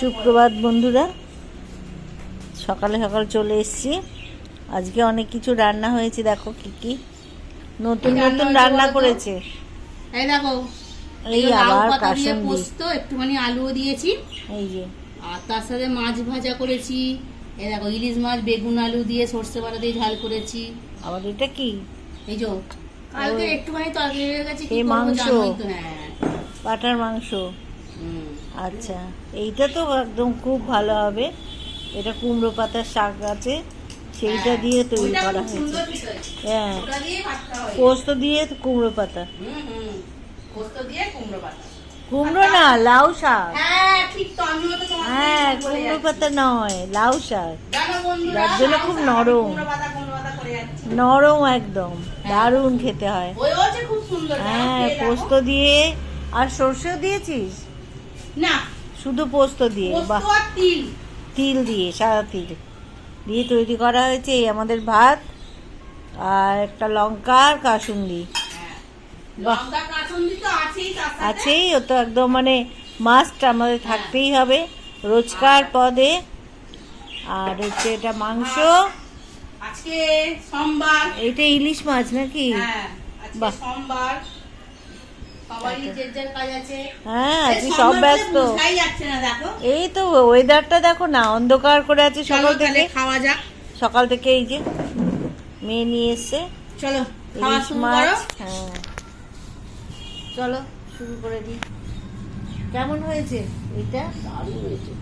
সুপ্রভাত বন্ধুরা। সকালে সকালে চলে এসেছি। আজকে অনেক কিছু রান্না হয়েছে দেখো কি কি। নতুন নতুন রান্না করেছে। এই দেখো এই আবার কাসুন্দি। পোস্ত একটুখানি আলুও দিয়েছি। এই যে। আর তার সাথে মাছ ভাজা করেছি। এই দেখো ইলিশ মাছ বেগুন আলু দিয়ে সর্ষে বাটা দিয়ে ঝাল করেছি। আবার এটা কি? এই যে কালকে একটুখানি তরকারি হয়ে গেছে কি মাংস। হ্যাঁ। পাটার মাংস। হুম। আচ্ছা এইটা তো একদম খুব ভালো হবে। এটা কুমড়ো পাতার শাক আছে সেইটা হ্যাঁ, দিয়ে তৈরি করা হয়েছে। হ্যাঁ হয়। পোস্ত দিয়ে কুমড়ো পাতা। কুমড়ো না লাউ শাক। হ্যাঁ, হ্যাঁ কুমড়ো পাতা নয় লাউ শাক। যার জন্য খুব নরম। নরম একদম দারুণ খেতে হয়। হ্যাঁ পোস্ত দিয়ে আর সর্ষেও দিয়েছিস? না। শুধু পোস্ত দিয়ে আর তিল। তিল দিয়ে সাদা তিল। দিয়ে তৈরি করা হয়েছে এই আমাদের ভাত আর একটা লঙ্কা আর কাসুন্দি। তো আছেই ও তো একদম মানে মাস্ট আমাদের থাকতেই হবে। রোজকার পদে। আর হচ্ছে এটা মাংস। আজকে সোমবার। এটা ইলিশ মাছ নাকি? হ্যাঁ সোমবার সবারই যে যার কাজ আছে হ্যাঁ এই আজকে সব ব্যস্ত। বোঝাই যাচ্ছে না দেখো। এই তো ওয়েদারটা দেখো না অন্ধকার করে আছে সকাল থেকে। খাওয়া যাক। সকাল থেকে এই যে মেয়ে নিয়ে এসছে। চলো ইলিশ মাছ হ্যাঁ। চলো শুরু করে দিই। কেমন হয়েছে এটা? দারুণ হয়েছে।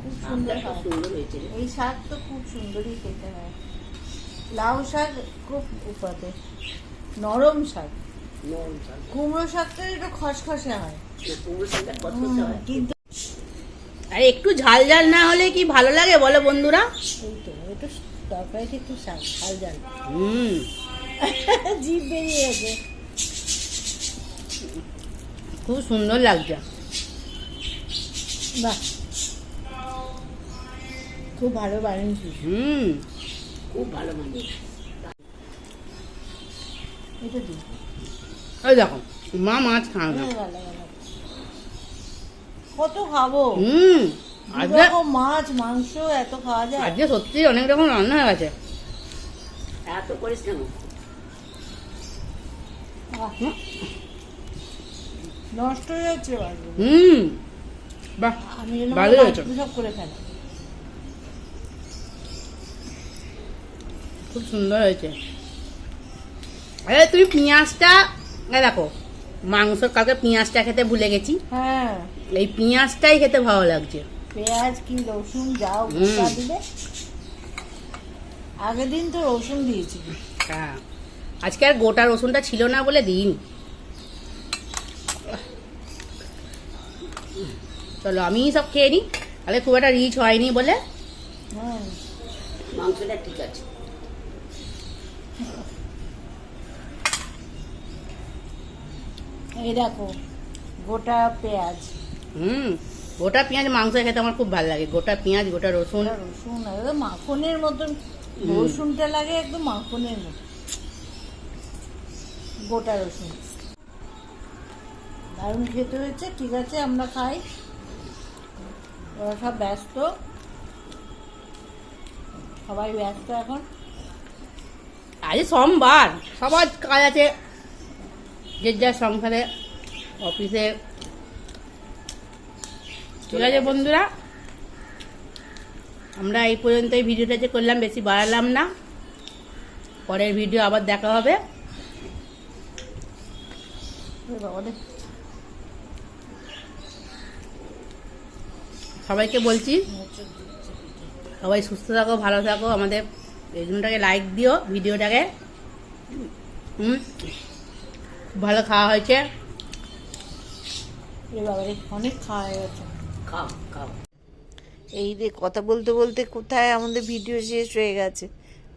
খুব সুন্দর। সুন্দর হয়েছে এই শাক তো খুব সুন্দরই খেতে হয়। লাউ শাক খুব উপাতে নরম শাক। কুমড়ো শাকটা একটু খসখসে হয়। হুম, কিন্তু আর একটু ঝাল ঝাল না হলে কি ভালো লাগে বলো বন্ধুরা? একটু তরকারিটা একটু ঝাল ঝাল। হুম। জিভ বেরিয়ে গেছে। খুব সুন্দর লাগছে। বাহ। খুব ভালো বানিয়েছিস হুম। খুব ভালো মানে এটা দি ওই দেখো মা মাছ না। কত খাব? হুম আজকে মাছ মাংস এত খাওয়া যায়। আজকে সত্যি অনেক রকম রান্না হয়ে গেছে। এত করিস কেন? নষ্ট হয়ে যাচ্ছে বাড়ি হুম বাহ আমি যেন হয়েছে। সব করে ফেলা। খুব সুন্দর হয়েছে। আরে তুমি পেঁয়াজটা এই দেখো মাংস কালকে পেঁয়াজটা খেতে ভুলে গেছি। হ্যাঁ। এই পেঁয়াজটাই খেতে ভালো লাগছে। পেঁয়াজ কি রসুন যাও। গোটা দিলে? আগের দিন তো রসুন দিয়েছি। হ্যাঁ আজকে আর গোটা রসুনটা ছিল না বলে দিন চলো আমি সব খেয়ে নিই। তাহলে খুব একটা রিচ হয়নি বলে। হ্যাঁ মাংসটা ঠিক আছে। এই দেখো গোটা পেঁয়াজ। হুম গোটা পেঁয়াজ মাংস খেতে আমার খুব ভালো লাগে। গোটা পেঁয়াজ গোটা রসুন। রসুন একদম মাখনের মতন রসুনটা লাগে একদম মাখনের মতন। গোটা রসুন। দারুণ খেতে হয়েছে ঠিক আছে আমরা খাই। ওরা সব ব্যস্ত। সবাই ব্যস্ত এখন। আজ সোমবার সবার কাজ আছে। যে যার সংসারে, অফিসে। ঠিক আছে বন্ধুরা? আমরা এই পর্যন্ত এই ভিডিওটা যে করলাম, বেশি বাড়ালাম না। পরের ভিডিও আবার দেখা হবে। সবাইকে বলছি, সবাই সুস্থ থাকো, ভালো থাকো। আমাদের ভিডিওটাকে লাইক দিও, ভিডিওটাকে। হুম। ভালো খাওয়া হয়েছে। অনেক খাওয়া হয়ে গেছে। খাও খাও। এই রে কথা বলতে বলতে কোথায় আমাদের ভিডিও শেষ হয়ে গেছে।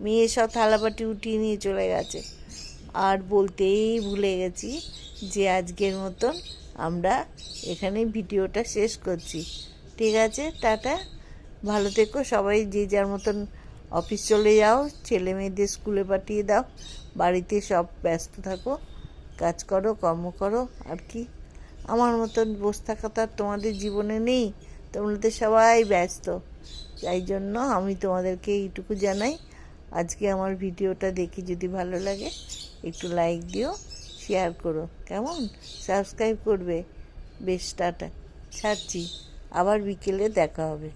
মেয়ে সব থালাবাটি উঠিয়ে নিয়ে চলে গেছে। আর বলতেই ভুলে গেছি যে আজকের মতন আমরা এখানে ভিডিওটা শেষ করছি। ঠিক আছে টাটা। ভালো থেকো সবাই যে যার মতন অফিস চলে যাও ছেলে মেয়েদের স্কুলে পাঠিয়ে দাও বাড়িতে সব ব্যস্ত থাকো। কাজ করো, কর্ম করো, আর কি? আমার মতন বসে থাকা তো আর তোমাদের জীবনে নেই। তোমরা তো সবাই ব্যস্ত। তাই জন্য আমি তোমাদেরকে এইটুকু জানাই। আজকে আমার ভিডিওটা দেখে যদি ভালো লাগে, একটু লাইক দিও শেয়ার করো। কেমন? সাবস্ক্রাইব করবে। বেশ, টাটা। ছাড়ছি। আবার বিকেলে দেখা হবে।